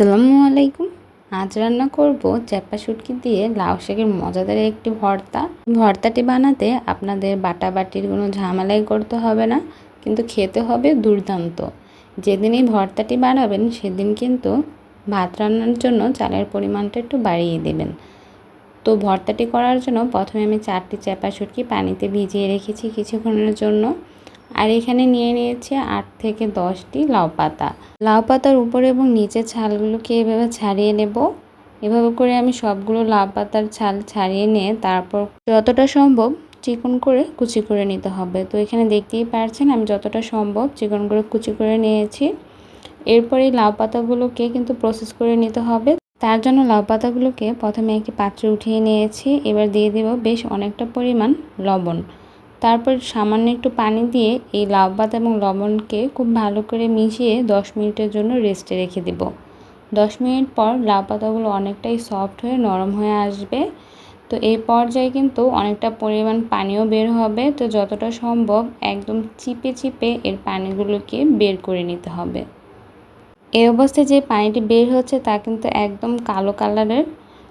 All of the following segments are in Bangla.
আসসালামু আলাইকুম। আজ রান্না করব চ্যাপা শুটকি দিয়ে লাউ শাকের মজাদার একটি ভর্তা। ভর্তাটি বানাতে আপনাদের বাটা বাটির কোনো ঝামেলাই করতে হবে না, কিন্তু খেতে হবে দুর্দান্ত। যেদিন এই ভর্তাটি বানাবেন, সেদিন কিন্তু ভাত রান্নার জন্য চালের পরিমাণটা একটু বাড়িয়ে দেবেন। তো ভর্তাটি করার জন্য প্রথমে আমি চারটি চ্যাপা শুটকি পানিতে ভিজিয়ে রেখেছি কিছুক্ষণের জন্য। আর এখানে নিয়ে নিয়েছি আট থেকে দশটি লাউ পাতা। লাউ পাতার উপরে এবং নিচের ছালগুলোকে এভাবে ছাড়িয়ে নেব। এভাবে করে আমি সবগুলো লাউ পাতার ছাল ছাড়িয়ে নিয়ে তারপর যতটা সম্ভব চিকন করে কুচি করে নিতে হবে। তো এখানে দেখতেই পারছেন আমি যতটা সম্ভব চিকন করে কুচি করে নিয়েছি। এরপরে লাউ পাতাগুলোকে কিন্তু প্রসেস করে নিতে হবে। তার জন্য লাউ পাতাগুলোকে প্রথমে একটি পাত্রে উঠিয়ে নিয়েছি। এবার দিয়ে দেব বেশ অনেকটা পরিমাণ লবণ। তারপর সামান্য একটু পানি দিয়ে এই লাউ পাতা এবং লবণকে খুব ভালো করে মিশিয়ে দশ মিনিটের জন্য রেস্টে রেখে দেব। দশ মিনিট পর লাউ পাতাগুলো অনেকটাই সফট হয়ে, নরম হয়ে আসবে। তো এই পর্যায়ে কিন্তু অনেকটা পরিমাণ পানিও বের হবে। তো যতটা সম্ভব একদম চিপে চিপে এর পানিগুলোকে বের করে নিতে হবে। এই অবস্থায় যে পানিটি বের হচ্ছে তা কিন্তু একদম কালো কালারের।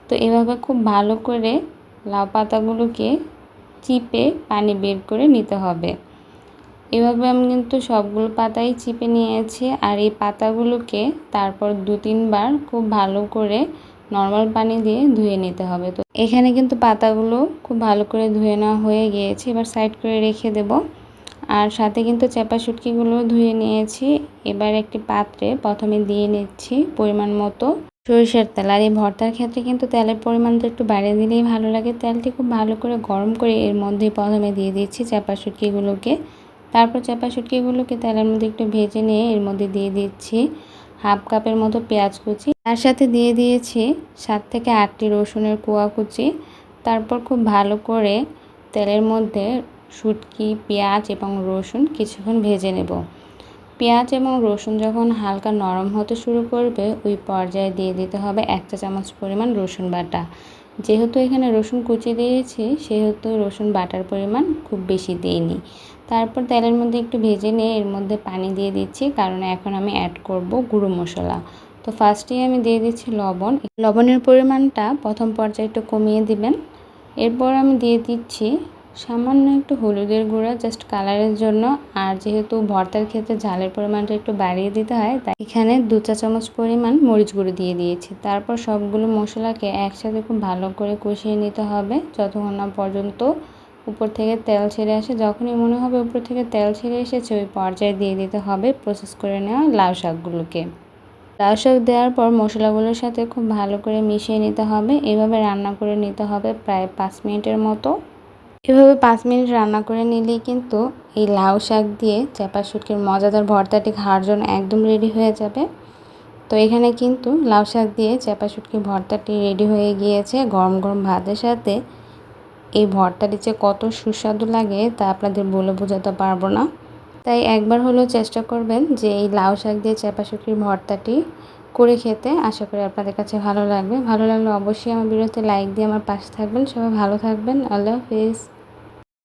তো এভাবে খুব ভালো করে লাউ পাতাগুলোকে চিপে পানি বের করে নিতে হবে। এভাবে আমি কিন্তু সবগুলো পাতাই চিপে নিয়েছি আর এই পাতাগুলোকে তারপর দু তিনবার খুব ভালো করে নর্মাল পানি দিয়ে ধুয়ে নিতে হবে। তো এখানে কিন্তু পাতাগুলো খুব ভালো করে ধুয়ে নেওয়া হয়ে গিয়েছে। এবার সাইড করে রেখে দেব। আর সাথে কিন্তু চেপা শুটকিগুলো ধুয়ে নিয়েছি। এবার একটি পাত্রে প্রথমে দিয়ে নিচ্ছি পরিমাণ মতো। সরিষার তেল। আর এই ভর্তার ক্ষেত্রে কিন্তু তেলের পরিমাণটা একটু বাড়িয়ে দিলেই ভালো লাগে। তেলটি খুব ভালো করে গরম করে এর মধ্যে প্রথমে দিয়ে দিচ্ছি চাপা শুটকিগুলোকে। তারপর চাপা শুটকিগুলোকে তেলের মধ্যে একটু ভেজে নিয়ে এর মধ্যে দিয়ে দিচ্ছি হাফ কাপের মতো পেঁয়াজ কুচি। তার সাথে দিয়ে দিয়েছি সাত থেকে আটটি রসুনের কুয়া কুচি। তারপর খুব ভালো করে তেলের মধ্যে শুটকি, পেঁয়াজ এবং রসুন কিছুক্ষণ ভেজে নেব। পেঁয়াজ এবং রসুন যখন হালকা নরম হতে শুরু করবে, ওই পর্যায়ে দিয়ে দিতে হবে এক চা চামচ পরিমাণ রসুন বাটা। যেহেতু এখানে রসুন কুচি দিয়েছি, সেহেতু রসুন বাটার পরিমাণ খুব বেশি দিইনি। তারপর তেলের মধ্যে একটু ভেজে নিয়ে এর মধ্যে পানি দিয়ে দিচ্ছি, কারণ এখন আমি অ্যাড করব গুঁড়ো মশলা। তো ফার্স্টেই আমি দিয়ে দিচ্ছি লবণ। লবণের পরিমাণটা প্রথম পর্যায়ে একটু কমিয়ে দিবেন। এরপর আমি দিয়ে দিচ্ছি সামান্য একটু হলুদের গুঁড়া জাস্ট কালারের জন্য। আর যেহেতু ভর্তার ক্ষেত্রে ঝালের পরিমাণটা একটু বাড়িয়ে দিতে হয়, তাই এখানে দু চা চামচ পরিমাণ মরিচ গুঁড়ো দিয়ে দিয়েছি। তারপর সবগুলো মশলাকে একসাথে খুব ভালো করে কষিয়ে নিতে হবে। যতক্ষণ না পর্যন্ত উপর থেকে তেল ছেড়ে আসে, যখনই মনে হবে উপর থেকে তেল ছেড়ে এসেছে, ওই পর্যায়ে দিয়ে দিতে হবে প্রসেস করে নেওয়া লাউ শাকগুলোকে। লাউ শাক দেওয়ার পর মশলাগুলোর সাথে খুব ভালো করে মিশিয়ে নিতে হবে। এভাবে রান্না করে নিতে হবে প্রায় পাঁচ মিনিটের মতো। এভাবে পাঁচ মিনিট রান্না করে নিলেই কিন্তু এই লাউ শাক দিয়ে চাপা শুটকির মজাদার ভর্তাটি খাওয়ার জন্য একদম রেডি হয়ে যাবে। তো এখানে কিন্তু লাউ শাক দিয়ে চাপা শুটকির ভর্তাটি রেডি হয়ে গিয়েছে। গরম গরম ভাতের সাথে এই ভর্তাটি যে কত সুস্বাদু লাগে তা আপনাদের বলে বোঝাতে পারব না। তাই একবার হলেও চেষ্টা করবেন যে এই লাউ শাক দিয়ে চাপা শুটকির ভর্তাটি করে খেতে। আশা করি আপনাদের কাছে ভালো লাগবে। ভালো লাগলে অবশ্যই আমার ভিডিওতে লাইক দিয়ে আমার পাশে থাকবেন। সবাই ভালো থাকবেন। আল্লাহ হাফিজ।